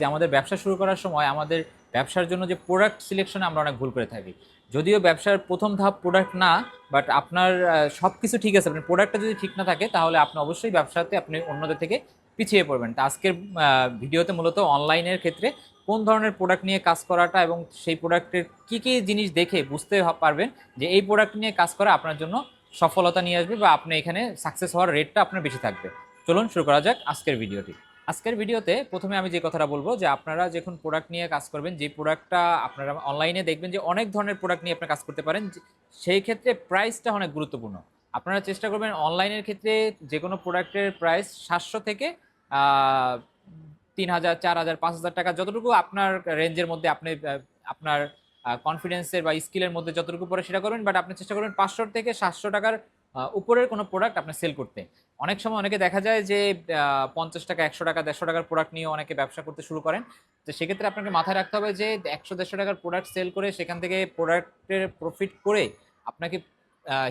যে আমাদের ব্যবসা শুরু করার সময় আমাদের ব্যবসার জন্য যে প্রোডাক্ট সিলেকশনে আমরা অনেক ভুল করে থাকি। যদিও ব্যবসার প্রথম ধাপ প্রোডাক্ট না বাট আপনার সব কিছু ঠিক আছে। আপনার প্রোডাক্টটা যদি ঠিক না থাকে, তাহলে আপনি অবশ্যই ব্যবসাতে আপনি অন্যদের থেকে পিছিয়ে পড়বেন। তা আজকের ভিডিওতে মূলত অনলাইনের ক্ষেত্রে কোন ধরনের প্রোডাক্ট নিয়ে কাজ করাটা এবং সেই প্রোডাক্টের কী কী জিনিস দেখে বুঝতে পারবেন যে এই প্রোডাক্ট নিয়ে কাজ করা আপনার জন্য সফলতা নিয়ে আসবে বা আপনি এখানে সাকসেস হওয়ার রেটটা আপনার বেশি থাকবে। চলুন শুরু করা যাক আজকের ভিডিওটি। আজকের ভিডিওতে প্রথমে আমি যে কথাটা বলব যে আপনারা যখন প্রোডাক্ট নিয়ে কাজ করবেন, যে প্রোডাক্টটা আপনারা অনলাইনে দেখবেন যে অনেক ধরনের প্রোডাক্ট নিয়ে আপনি কাজ করতে পারেন সেই ক্ষেত্রে প্রাইসটা অনেক গুরুত্বপূর্ণ। আপনারা চেষ্টা করবেন অনলাইনের ক্ষেত্রে যে কোনো প্রোডাক্টের প্রাইস সাতশো থেকে তিন হাজার, চার হাজার, পাঁচ হাজার টাকা যতটুকু আপনার রেঞ্জের মধ্যে আপনি আপনার কনফিডেন্সের বা স্কিলের মধ্যে যতটুকু পরে সেটা করবেন বাট আপনি চেষ্টা করবেন পাঁচশো থেকে সাতশো টাকার উপরের কোনো প্রোডাক্ট আপনি সেল করতে। অনেক সময় অনেকে দেখা যায় যে পঞ্চাশ টাকা, একশো টাকা, দেড়শো টাকার প্রোডাক্ট নিয়ে অনেকে ব্যবসা করতে শুরু করেন। তো সেক্ষেত্রে আপনাকে মাথায় রাখতে হবে যে, একশো, দেড়শো টাকার প্রোডাক্ট সেল করে সেখান থেকে প্রোডাক্টের প্রফিট করে আপনাকে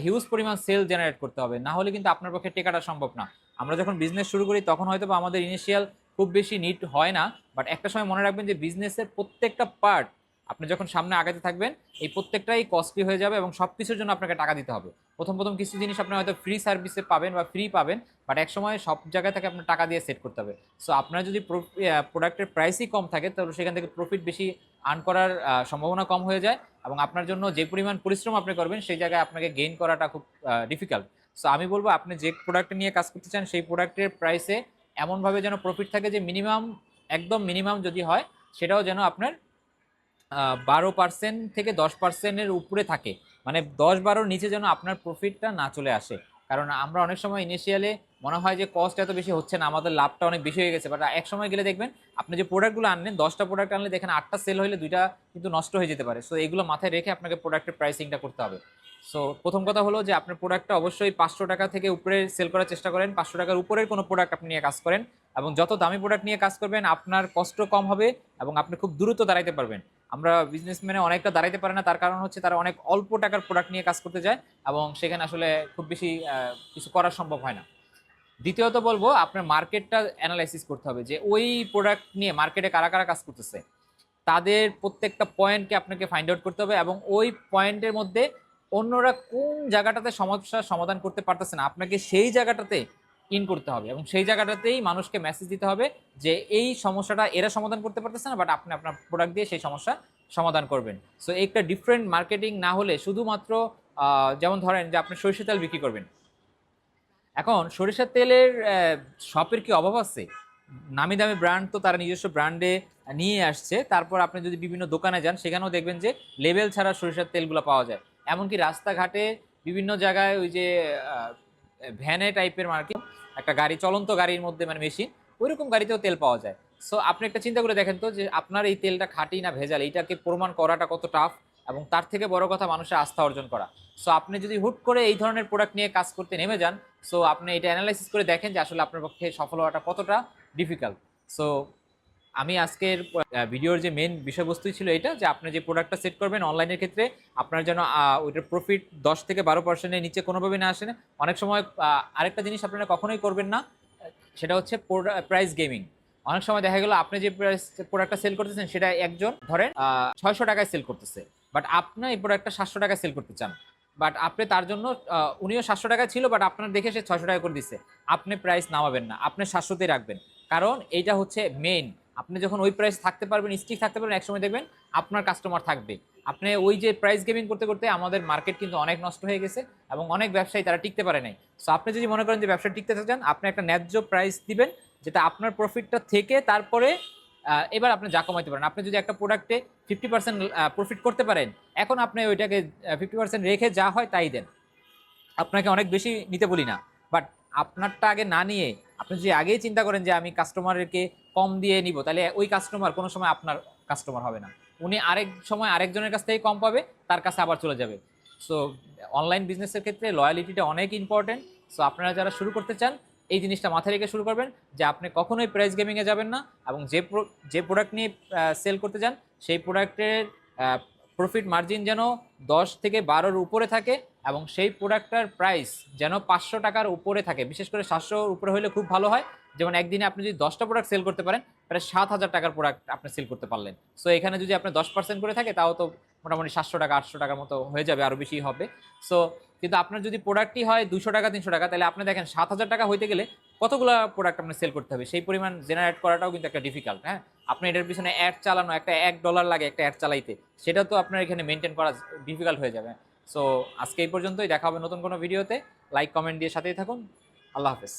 হিউজ পরিমাণ সেল জেনারেট করতে হবে। না হলে কিন্তু আপনার পক্ষে টেকাটা সম্ভব না। আমরা যখন বিজনেস শুরু করি, তখন হয়তো আমাদের ইনিশিয়াল খুব বেশি নিড হয় না। বাট একটা সময় মনে রাখবেন যে বিজনেসের প্রত্যেকটা পার্ট আপনি যখন সামনে আগাতে থাকবেন, এই প্রত্যেকটাই কস্টলি হয়ে যাবে এবং সব কিছুর জন্য আপনাকে টাকা দিতে হবে। প্রথম প্রথম কিছু জিনিস আপনি হয়তো ফ্রি সার্ভিসে পাবেন বা ফ্রি পাবেন বাট এক সময় সব জায়গা থেকে আপনার টাকা দিয়ে সেট করতে হবে। সো আপনার যদি প্রোডাক্টের প্রাইসই কম থাকে, তাহলে সেখান থেকে প্রফিট বেশি আর্ন করার সম্ভাবনা কম হয়ে যায় এবং আপনার জন্য যে পরিমাণ পরিশ্রম আপনি করবেন, সেই জায়গায় আপনাকে গেইন করাটা খুব ডিফিকাল্ট সো আমি বলব আপনি যে প্রোডাক্ট নিয়ে কাজ করতে চান, সেই প্রোডাক্টের প্রাইসে এমনভাবে যেন প্রফিট থাকে যে মিনিমাম একদম মিনিমাম যদি হয়, সেটাও যেন আপনার বারো পার্সেন্ট থেকে দশ পার্সেন্টের উপরে থাকে। মানে দশ বারোর নিচে যেন আপনার প্রফিটটা না চলে আসে। কারণ আমরা অনেক সময় ইনিশিয়ালে মনে হয় যে কস্ট এত বেশি হচ্ছে না, আমাদের লাভটা অনেক বেশি হয়ে গেছে। বাট এক সময় গেলে দেখবেন, আপনি যে প্রোডাক্টগুলো আনলেন, দশটা প্রোডাক্ট আনলে দেখেন আটটা সেল হলে দুইটা কিন্তু নষ্ট হয়ে যেতে পারে। সো এগুলো মাথায় রেখে আপনাকে প্রোডাক্টের প্রাইসিংটা করতে হবে। সো প্রথম কথা হলো যে আপনার প্রোডাক্টটা অবশ্যই পাঁচশো টাকা থেকে উপরে সেল করার চেষ্টা করেন। পাঁচশো টাকার উপরের কোনো প্রোডাক্ট আপনি নিয়ে কাজ করেন। এবং যত দামি প্রোডাক্ট নিয়ে কাজ করবেন, আপনার কষ্ট কম হবে এবং আপনি খুব দ্রুত দাঁড়াইতে পারবেন। আমরা বিজনেসম্যানে অনেকটা দাঁড়াইতে পারে না, তার কারণ হচ্ছে তারা অনেক অল্প টাকার প্রোডাক্ট নিয়ে কাজ করতে যায় এবং সেখানে আসলে খুব বেশি কিছু করা সম্ভব হয় না। দ্বিতীয়ত বলব, আপনার মার্কেটটা অ্যানালাইসিস করতে হবে যে ওই প্রোডাক্ট নিয়ে মার্কেটে কারা কারা কাজ করতেছে। তাদের প্রত্যেকটা পয়েন্টকে আপনাকে ফাইন্ড আউট করতে হবে এবং ওই পয়েন্টের মধ্যে অন্যরা কোন জায়গাটাতে সমস্যার সমাধান করতে পারতেছে না, আপনাকে সেই জায়গাটাতে ইন করতে হবে এবং সেই জায়গাটাতেই মানুষকে মেসেজ দিতে হবে যে এই সমস্যাটা এরা সমাধান করতে পারতেছে না বাট আপনি আপনার প্রোডাক্ট দিয়ে সেই সমস্যা সমাধান করবেন। সো একটা ডিফারেন্ট মার্কেটিং না হলে শুধুমাত্র যেমন ধরেন যে আপনি সরিষা তেল বিক্রি করবেন। এখন সরিষার তেলের শপের কি অভাব আছে? নামি দামি ব্র্যান্ড তো তারা নিজস্ব ব্র্যান্ডে নিয়ে আসছে, তারপর আপনি যদি বিভিন্ন দোকানে যান, সেখানেও দেখবেন যে লেবেল ছাড়া সরিষার তেলগুলো পাওয়া যায়। এমনকি রাস্তাঘাটে বিভিন্ন জায়গায় ওই যে ভ্যানে টাইপের মার্কেট একটা গাড়ি, চলন্ত গাড়ির মধ্যে মানে মেশিন, ওইরকম গাড়িতেও তেল পাওয়া যায়। সো আপনি একটা চিন্তা করে দেখেন তো যে আপনার এই তেলটা খাঁটি না ভেজাল, এইটাকে প্রমাণ করাটা কত টাফ এবং তার থেকে বড় কথা মানুষের আস্থা অর্জন করা। সো আপনি যদি হুট করে এই ধরনের প্রোডাক্ট নিয়ে কাজ করতে নেমে যান সো আপনি এটা অ্যানালাইসিস করে দেখেন যে আসলে আপনার পক্ষে সফল হওয়াটা কতটা ডিফিকাল্ট সো আমি আজকের ভিডিওর যে মেন বিষয়বস্তুই ছিল এটা, যে আপনি যে প্রোডাক্টটা সেট করবেন অনলাইনের ক্ষেত্রে, আপনার যেন ওইটার প্রফিট দশ থেকে বারো পার্সেন্টের নিচে কোনোভাবে না আসে না। অনেক সময় আরেকটা জিনিস আপনারা কখনোই করবেন না, সেটা হচ্ছে প্রাইস গেমিং অনেক সময় দেখা গেলো আপনি যে প্রাইস প্রোডাক্টটা সেল করতেছেন, সেটা একজন, ধরেন ছয়শো টাকায় সেল করতেছে বাট আপনি এই প্রোডাক্টটা সাতশো টাকায় সেল করতে চান বাট আপনি তার জন্য উনিও সাতশো টাকা ছিল বাট আপনার দেখে সে ছয়শো টাকা করে দিচ্ছে আপনি প্রাইস নামাবেন না, আপনি সাতশোতেই রাখবেন। কারণ এইটা হচ্ছে মেইন আপনি যখন ওই প্রাইস থাকতে পারবেন স্টিক থাকতে পারবেন, একসময় দেখবেন আপনার কাস্টমার থাকবে। আপনি ওই যে প্রাইস গেমিং করতে করতে আমাদের মার্কেট কিন্তু অনেক নষ্ট হয়ে গেছে এবং অনেক ব্যবসায়ী তারা টিকতে পারে নাই। সো আপনি যদি মনে করেন যে ব্যবসা টিকতে চান, আপনি একটা ন্যায্য প্রাইস দিবেন যেটা আপনার প্রফিটটা থেকে তারপরে এবার আপনি যা কমাইতে পারেন। আপনি যদি একটা প্রোডাক্টে ফিফটি পার্সেন্ট প্রফিট করতে পারেন, এখন আপনি ওইটাকে ফিফটি পার্সেন্ট রেখে যা হয় তাই দেন। আপনাকে অনেক বেশি নিতে বলি না। বাট আপনারটা আগে না নিয়ে, আপনি যদি আগেই চিন্তা করেন যে আমি কাস্টমারকে কম দিয়ে নিব। তাহলে ওই কাস্টমার কোনো সময় আপনার কাস্টমার হবে না। উনি আরেক সময় আরেকজনের কাছ থেকে কম পাবে, তার কাছে আবার চলে যাবে। সো অনলাইন বিজনেসের ক্ষেত্রে লয়ালিটিটা অনেক ইম্পর্টেন্ট সো আপনারা যারা শুরু করতে চান, এই জিনিসটা মাথায় রেখে শুরু করবেন যে আপনি কখনোই প্রাইস গেমিংয়ে যাবেন না এবং যে যে প্রোডাক্ট নিয়ে সেল করতে যান সেই প্রোডাক্টের প্রফিট মার্জিন যেন দশ থেকে বারোর উপরে থাকে এবং সেই প্রোডাক্টটার প্রাইস যেন পাঁচশো টাকার উপরে থাকে। বিশেষ করে সাতশোর উপরে হলে খুব ভালো হয়। যেমন একদিনে আপনি যদি দশটা প্রোডাক্ট সেল করতে পারেন, প্রায় সাত হাজার টাকার প্রোডাক্ট আপনি সেল করতে পারলেন। সো এখানে যদি আপনি দশ পার্সেন্ট করে থাকে, তাও তো মোটামুটি সাতশো টাকা, আটশো টাকার মতো হয়ে যাবে আরও বেশি হবে। সো কিন্তু আপনার যদি প্রোডাক্টই হয় দুশো টাকা, তিনশো টাকা, তাহলে আপনি দেখেন সাত হাজার টাকা হইতে গেলে কতগুলো প্রোডাক্ট আপনার সেল করতে হবে? সেই পরিমাণ জেনারেট করাটাও কিন্তু একটা ডিফিকাল্ট হ্যাঁ? আপনি এটার পিছনে অ্যাড চালানো, একটা এক ডলার লাগে একটা অ্যাড চালাইতে, সেটা তো আপনার এখানে মেনটেন করা ডিফিকাল্ট হয়ে যাবে। সো আজকে এই পর্যন্তই, দেখা হবে নতুন কোনো ভিডিওতে লাইক কমেন্ট দিয়ে সাথেই থাকুন। আল্লাহ হাফেজ।